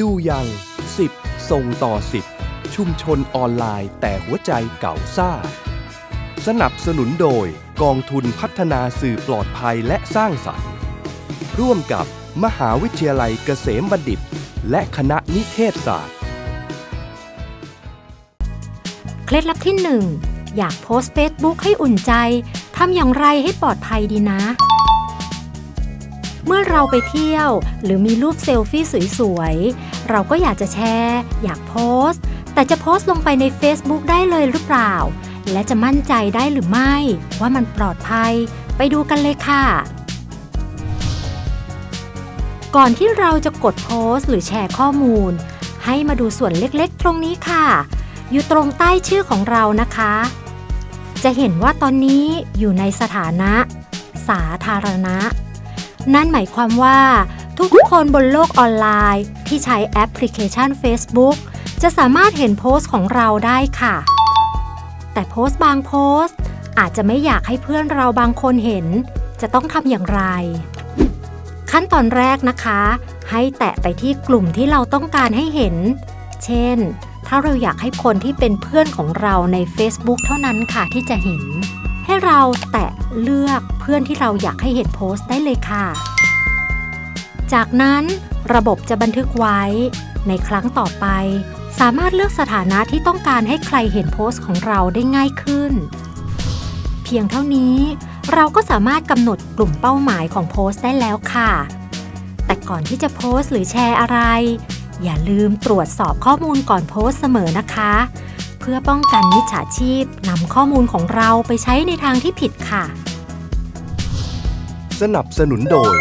ดูยัง 10 ส่งต่อ 10 ชุมชนออนไลน์แต่หัวใจเก่าซ่า สนับสนุนโดยกองทุนพัฒนาสื่อปลอดภัยและสร้างสรรค์ ร่วมกับมหาวิทยาลัยเกษมบัณฑิต และคณะนิเทศศาสตร์ เคล็ดลับที่ 1 อยากโพสต์ Facebook ให้อุ่นใจทำอย่างไรให้ปลอดภัยดีนะ เราไปเที่ยว หรือมีรูปเซลฟี่สวยๆ เราก็อยากจะแชร์ อยากโพสต์ แต่จะโพสต์ลงไปใน Facebook ได้เลยหรือเปล่า และจะมั่นใจได้หรือไม่ ว่ามันปลอดภัย ไปดูกันเลยค่ะ ก่อนที่เราจะกดโพสต์หรือแชร์ข้อมูล ให้มาดูส่วนเล็กๆ ตรงนี้ค่ะ อยู่ตรงใต้ชื่อของเรานะคะ จะเห็นว่าตอนนี้อยู่ในสถานะ สาธารณะ นั่นหมายความว่า ทุกๆคนบนโลกออนไลน์ ที่ใช้แอปพลิเคชัน Facebook จะสามารถเห็นโพสต์ของเราได้ค่ะ แต่โพสต์บางโพสต์ อาจจะไม่อยากให้เพื่อนเราบางคนเห็น จะต้องทำอย่างไร ขั้นตอนแรกนะคะ ให้แตะไปที่กลุ่มที่เราต้องการให้เห็น เช่น ถ้าเราอยากให้คนที่เป็นเพื่อนของเราใน Facebook เท่านั้นค่ะที่จะเห็น ให้เราแตะ เลือกเพื่อนที่เราอยากให้เห็นโพสต์ได้เลยค่ะ จากนั้นระบบจะบันทึกไว้ ในครั้งต่อไป สามารถเลือกสถานะที่ต้องการให้ใครเห็นโพสต์ของเราได้ง่ายขึ้น เพียงเท่านี้เราก็สามารถกำหนดกลุ่มเป้าหมายของโพสต์ได้แล้วค่ะ แต่ก่อนที่จะโพสต์หรือแชร์อะไร อย่าลืมตรวจสอบข้อมูลก่อนโพสต์เสมอนะคะ พื่อป้องกันมิจฉาชีพนำข้อมูลของเราไปใช้ในทางที่ผิดค่ะ สนับสนุนโดย